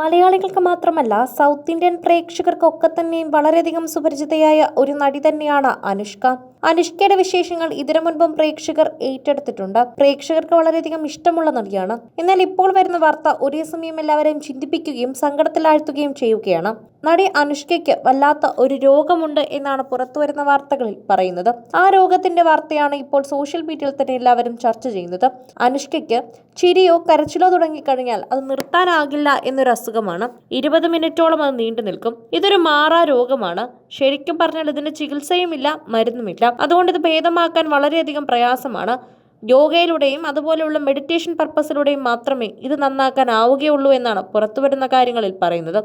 മലയാളികൾക്ക് മാത്രമല്ല south Indian പ്രേക്ഷകർക്കൊക്കെ തന്നെയും വളരെയധികം സുപരിചിതയായ ഒരു നടി തന്നെയാണ് അനുഷ്ക. അനുഷ്കയുടെ വിശേഷങ്ങൾ ഇതിനു മുൻപും പ്രേക്ഷകർ ഏറ്റെടുത്തിട്ടുണ്ട്. പ്രേക്ഷകർക്ക് വളരെയധികം ഇഷ്ടമുള്ള നടിയാണ്. എന്നാൽ ഇപ്പോൾ വരുന്ന വാർത്ത ഒരേ സമയം എല്ലാവരെയും ചിന്തിപ്പിക്കുകയും സങ്കടത്തിലാഴ്ത്തുകയും ചെയ്യുകയാണ്. നടി അനുഷ്കയ്ക്ക് വല്ലാത്ത ഒരു രോഗമുണ്ട് എന്നാണ് പുറത്തുവരുന്ന വാർത്തകളിൽ പറയുന്നത്. ആ രോഗത്തിന്റെ വാർത്തയാണ് ഇപ്പോൾ സോഷ്യൽ മീഡിയയിൽ തന്നെ എല്ലാവരും ചർച്ച ചെയ്യുന്നത്. അനുഷ്കയ്ക്ക് ചിരിയോ കരച്ചിലോ തുടങ്ങിക്കഴിഞ്ഞാൽ അത് നിർത്താനാകില്ല എന്നൊരു അസുഖമാണ്. ഇരുപത് മിനിറ്റോളം അത് നീണ്ടു നിൽക്കും. ഇതൊരു മാറാ രോഗമാണ്. ശരിക്കും പറഞ്ഞാൽ ഇതിന് ചികിത്സയുമില്ല മരുന്നുമില്ല. അതുകൊണ്ട് ഇത് ഭേദമാക്കാൻ വളരെയധികം പ്രയാസമാണ്. യോഗയിലൂടെയും അതുപോലെയുള്ള മെഡിറ്റേഷൻ പർപ്പസിലൂടെയും മാത്രമേ ഇത് നന്നാക്കാൻ ആവുകയുള്ളൂ എന്നാണ് പുറത്തുവരുന്ന കാര്യങ്ങളിൽ പറയുന്നത്.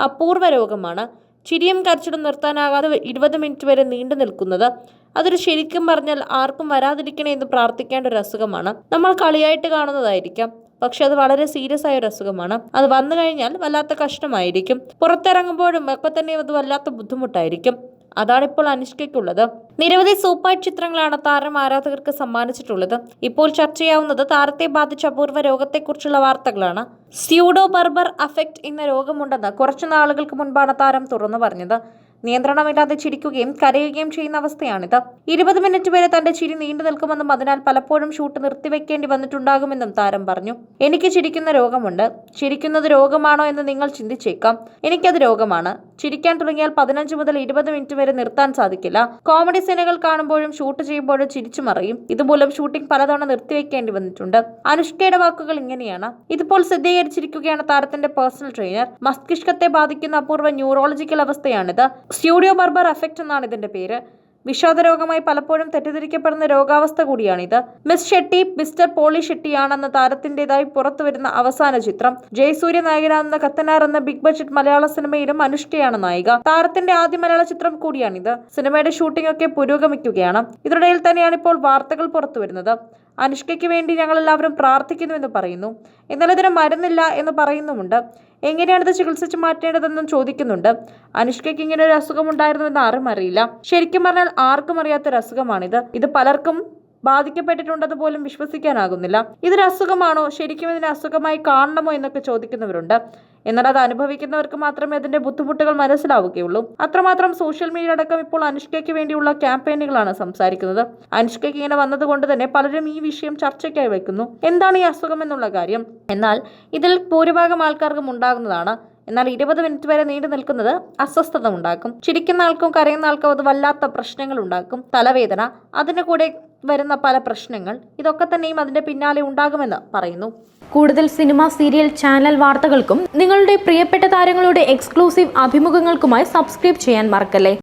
അപൂർവ രോഗമാണ്. ചിരിയും കരച്ചിലും നിർത്താനാകാതെ ഇരുപത് മിനിറ്റ് വരെ നീണ്ടു നിൽക്കുന്നത്. അതൊരു ശരിക്കും പറഞ്ഞാൽ ആർക്കും വരാതിരിക്കണേ എന്ന് പ്രാർത്ഥിക്കേണ്ട ഒരു അസുഖമാണ്. നമ്മൾ കളിയായിട്ട് കാണുന്നതായിരിക്കാം. പക്ഷെ അത് വളരെ സീരിയസ് ആയ ഒരു അസുഖമാണ്. അത് വന്നു കഴിഞ്ഞാൽ വല്ലാത്ത കഷ്ടമായിരിക്കും. പുറത്തിറങ്ങുമ്പോഴും ഒക്കെ തന്നെ അത് വല്ലാത്ത ബുദ്ധിമുട്ടായിരിക്കും. അതാണ് ഇപ്പോൾ അനുഷ്കയ്ക്കുള്ളത്. നിരവധി സൂപ്പർ ചിത്രങ്ങളാണ് താരം ആരാധകർക്ക് സമ്മാനിച്ചിട്ടുള്ളത്. ഇപ്പോൾ ചർച്ചയാവുന്നത് താരത്തെ ബാധിച്ച അപൂർവ രോഗത്തെക്കുറിച്ചുള്ള വാർത്തകളാണ്. സ്യൂഡോ ബർബർ അഫക്റ്റ് എന്ന രോഗമുണ്ടെന്ന് കുറച്ചു നാളുകൾക്ക് മുൻപാണ് താരം തുറന്നു പറഞ്ഞത്. നിയന്ത്രണമില്ലാതെ ചിരിക്കുകയും കരയുകയും ചെയ്യുന്ന അവസ്ഥയാണിത്. ഇരുപത് മിനിറ്റ് വരെ തന്റെ ചിരി നീണ്ടു നിൽക്കുമെന്നും അതിനാൽ പലപ്പോഴും ഷൂട്ട് നിർത്തിവെക്കേണ്ടി വന്നിട്ടുണ്ടാകുമെന്നും താരം പറഞ്ഞു. എനിക്ക് ചിരിക്കുന്ന രോഗമുണ്ട്. ചിരിക്കുന്നത് രോഗമാണോ എന്ന് നിങ്ങൾ ചിന്തിച്ചേക്കാം. എനിക്കത് രോഗമാണ്. ചിരിക്കാൻ തുടങ്ങിയാൽ പതിനഞ്ച് മുതൽ ഇരുപത് മിനിറ്റ് വരെ നിർത്താൻ സാധിക്കില്ല. കോമഡി സീനുകൾ കാണുമ്പോഴും ഷൂട്ട് ചെയ്യുമ്പോഴും ചിരിച്ചു മറിയും. ഇതുമൂലം ഷൂട്ടിംഗ് പലതവണ നിർത്തിവെക്കേണ്ടി വന്നിട്ടുണ്ട്. അനുഷ്കയുടെ വാക്കുകൾ ഇങ്ങനെയാണ്. ഇതിപ്പോൾ സ്ഥിരീകരിച്ചിരിക്കുകയാണ് താരത്തിന്റെ പേഴ്സണൽ ട്രെയിനർ. മസ്തിഷ്കത്തെ ബാധിക്കുന്ന അപൂർവ ന്യൂറോളജിക്കൽ അവസ്ഥയാണിത്. സ്റ്റുഡിയോ ബർബർ എഫക്റ്റ് എന്നാണ് ഇതിന്റെ പേര്. വിഷാദരോഗമായി പലപ്പോഴും തെറ്റിദ്ധരിക്കപ്പെടുന്ന രോഗാവസ്ഥ കൂടിയാണിത്. മിസ് ഷെട്ടി മിസ്റ്റർ പോളി ഷെട്ടിയാണെന്ന താരത്തിന്റേതായി പുറത്തുവരുന്ന അവസാന ചിത്രം. ജയസൂര്യ നായകനാകുന്ന കത്തനാർ എന്ന ബിഗ് ബഡ്ജറ്റ് മലയാള സിനിമയിലും അനുഷ്ഠയാണ് നായിക. താരത്തിന്റെ ആദ്യ മലയാള ചിത്രം കൂടിയാണിത്. സിനിമയുടെ ഷൂട്ടിംഗ് ഒക്കെ പുരോഗമിക്കുകയാണ്. ഇതിനിടയിൽ തന്നെയാണ് ഇപ്പോൾ വാർത്തകൾ പുറത്തുവരുന്നത്. അനുഷ്കയ്ക്ക് വേണ്ടി ഞങ്ങൾ എല്ലാവരും പ്രാർത്ഥിക്കുന്നുവെന്ന് പറയുന്നു. എന്നാൽ ഇതിന് മരുന്നില്ല എന്ന് പറയുന്നുമുണ്ട്. എങ്ങനെയാണ് ഇത് ചികിത്സിച്ച് മാറ്റേണ്ടതെന്നും ചോദിക്കുന്നുണ്ട്. അനുഷ്കയ്ക്ക് ഇങ്ങനെ ഒരു അസുഖം ഉണ്ടായിരുന്നുവെന്ന് ആരും അറിയില്ല. ശരിക്കും പറഞ്ഞാൽ ആർക്കും അറിയാത്തൊരു അസുഖമാണിത്. ഇത് പലർക്കും ബാധിക്കപ്പെട്ടിട്ടുണ്ടെന്ന് പോലും വിശ്വസിക്കാനാകുന്നില്ല. ഇതൊരു അസുഖമാണോ? ശരിക്കും ഇതിനെ അസുഖമായി കാണണമോ എന്നൊക്കെ ചോദിക്കുന്നവരുണ്ട്. എന്നാൽ അത് അനുഭവിക്കുന്നവർക്ക് മാത്രമേ അതിന്റെ ബുദ്ധിമുട്ടുകൾ മനസ്സിലാവുകയുള്ളൂ. അത്രമാത്രം സോഷ്യൽ മീഡിയ അടക്കം ഇപ്പോൾ അനുഷ്കയ്ക്ക് വേണ്ടിയുള്ള ക്യാമ്പയിനുകളാണ് സംസാരിക്കുന്നത്. അനുഷ്കയ്ക്ക് ഇങ്ങനെ വന്നതുകൊണ്ട് തന്നെ പലരും ഈ വിഷയം ചർച്ചയ്ക്കായി വയ്ക്കുന്നു. എന്താണ് ഈ അസുഖം എന്നുള്ള കാര്യം? എന്നാൽ ഇതിൽ ഭൂരിഭാഗം ആൾക്കാർക്കും ഉണ്ടാകുന്നതാണ്. എന്നാൽ ഇരുപത് മിനിറ്റ് വരെ നീണ്ടു നിൽക്കുന്നത് അസ്വസ്ഥത ഉണ്ടാക്കും. ചിരിക്കുന്ന ആൾക്കും കരയുന്ന ആൾക്കും അത് വല്ലാത്ത പ്രശ്നങ്ങൾ ഉണ്ടാക്കും. തലവേദന അതിന് കൂടെ വരുന്ന പല പ്രശ്നങ്ങൾ ഇതൊക്കെ തന്നെയും അതിന്റെ പിന്നാലെ ഉണ്ടാകുമെന്ന് പറയുന്നു. കൂടുതൽ സിനിമ സീരിയൽ ചാനൽ വാർത്തകൾക്കും നിങ്ങളുടെ പ്രിയപ്പെട്ട താരങ്ങളുടെ എക്സ്ക്ലൂസീവ് അഭിമുഖങ്ങൾക്കുമായി സബ്സ്ക്രൈബ് ചെയ്യാൻ മറക്കല്ലേ?